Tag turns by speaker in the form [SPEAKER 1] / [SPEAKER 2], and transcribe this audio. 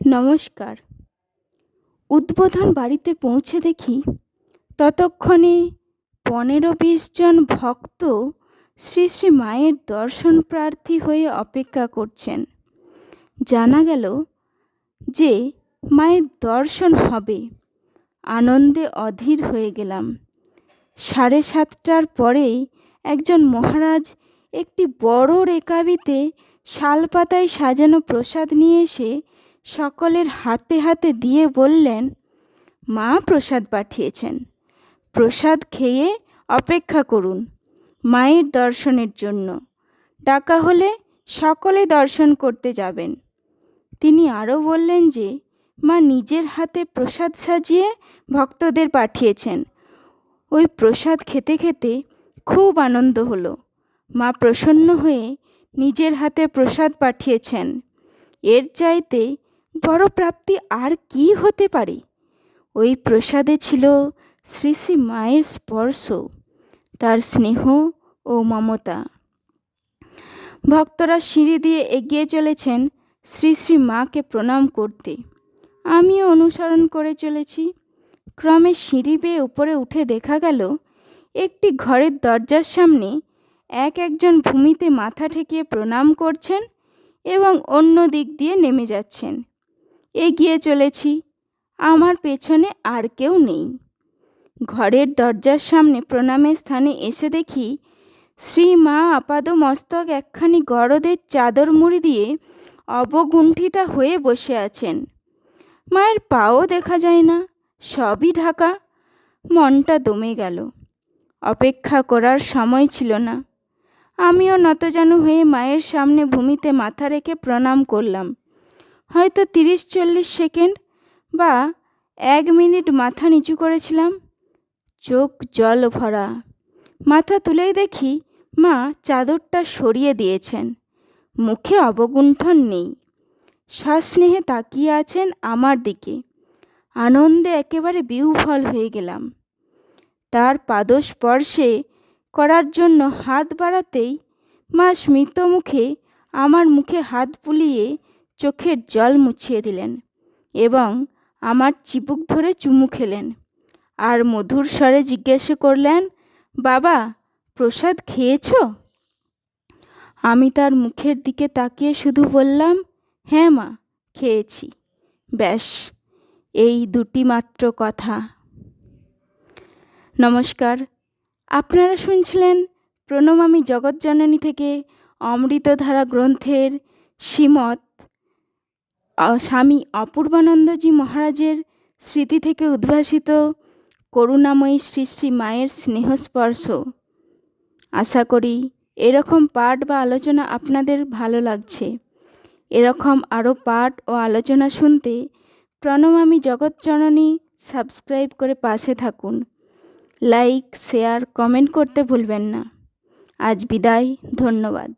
[SPEAKER 1] নমস্কার। উদ্বোধন বাড়িতে পৌঁছে দেখি ততক্ষণে পনেরো বিশ জন ভক্ত শ্রী শ্রী মায়ের দর্শন প্রার্থী হয়ে অপেক্ষা করছেন। জানা গেল যে মায়ের দর্শন হবে। আনন্দে অধীর হয়ে গেলাম। সাড়ে সাতটার পরেই একজন মহারাজ একটি বড় রেকাবিতে শালপাতায় সাজানো প্রসাদ নিয়ে এসে সকলের হাতে হাতে দিয়ে বললেন, মা প্রসাদ পাঠিয়েছেন। প্রসাদ খেয়ে অপেক্ষা করুন, মায়ের দর্শনের জন্য। ডাকা হলে সকলে দর্শন করতে যাবেন। তিনি আরও বললেন যে, মা নিজের হাতে প্রসাদ সাজিয়ে ভক্তদের পাঠিয়েছেন। ওই প্রসাদ খেতে খেতে খুব আনন্দ হলো। মা প্রসন্ন হয়ে নিজের হাতে প্রসাদ পাঠিয়েছেন। এর চাইতে বড় প্রাপ্তি আর কি হতে পারে? ওই প্রসাদে ছিল শ্রী শ্রী মায়ের স্পর্শ, তার স্নেহ ও মমতা। ভক্তরা সিঁড়ি দিয়ে এগিয়ে চলেছেন শ্রী শ্রী মাকে প্রণাম করতে। আমিও অনুসরণ করে চলেছি। ক্রমে সিঁড়ি বেয়ে উপরে উঠে দেখা গেল, একটি ঘরের দরজার সামনে এক একজন ভূমিতে মাথা ঠেকিয়ে প্রণাম করছেন এবং অন্য দিক দিয়ে নেমে যাচ্ছেন। এগিয়ে চলেছি। আমার পেছনে আর কেউ নেই। ঘরের দরজার সামনে প্রণামের স্থানে এসে দেখি শ্রী মা আপাদ মস্তক একখানি গরদের চাদর মুড়ি দিয়ে অবগুণ্ঠিতা হয়ে বসে আছেন। মায়ের পাও দেখা যায় না, সবই ঢাকা, মনটা দমে গেল। অপেক্ষা করার সময় ছিল না। আমিও নতজানু হয়ে মায়ের সামনে ভূমিতে মাথা রেখে প্রণাম করলাম। হয়তো তিরিশ চল্লিশ সেকেন্ড বা এক মিনিট মাথা নিচু করেছিলাম। চোখ জল ভরা। মাথা তুলেই দেখি মা চাদরটা সরিয়ে দিয়েছেন। মুখে অবগুণ্ঠন নেই। সস্নেহে তাকিয়ে আছেন আমার দিকে। আনন্দে একেবারে বিউফল হয়ে গেলাম। তার পাদস্পর্শে করার জন্য হাত বাড়াতেই মা স্মিত মুখে আমার মুখে হাত বুলিয়ে চোখের জল মুছিয়ে দিলেন এবং আমার চিবুক ধরে চুমু খেলেন। আর মধুর স্বরে জিজ্ঞাসা করলেন, বাবা, প্রসাদ খেয়েছ? আমি তার মুখের দিকে তাকিয়ে শুধু বললাম হ্যাঁ মা, খেয়েছি। ব্যাস, এই দুটি মাত্র কথা। নমস্কার। আপনারা শুনছিলেন প্রণমামী জগৎজননী থেকে অমৃতধারা গ্রন্থের শ্রীমৎ স্বামী অপূর্বানন্দজি মহারাজের স্মৃতি থেকে উদ্ভাসিত করুণাময়ী শ্রী শ্রী মায়ের স্নেহস্পর্শ। আশা করি এরকম পাঠ বা আলোচনা আপনাদের ভালো লাগছে। এরকম আরও পাঠ ও আলোচনা শুনতে প্রণমামী জগৎজননী সাবস্ক্রাইব করে পাশে থাকুন। লাইক, শেয়ার, কমেন্ট করতে ভুলবেন না। আজ বিদায়, ধন্যবাদ।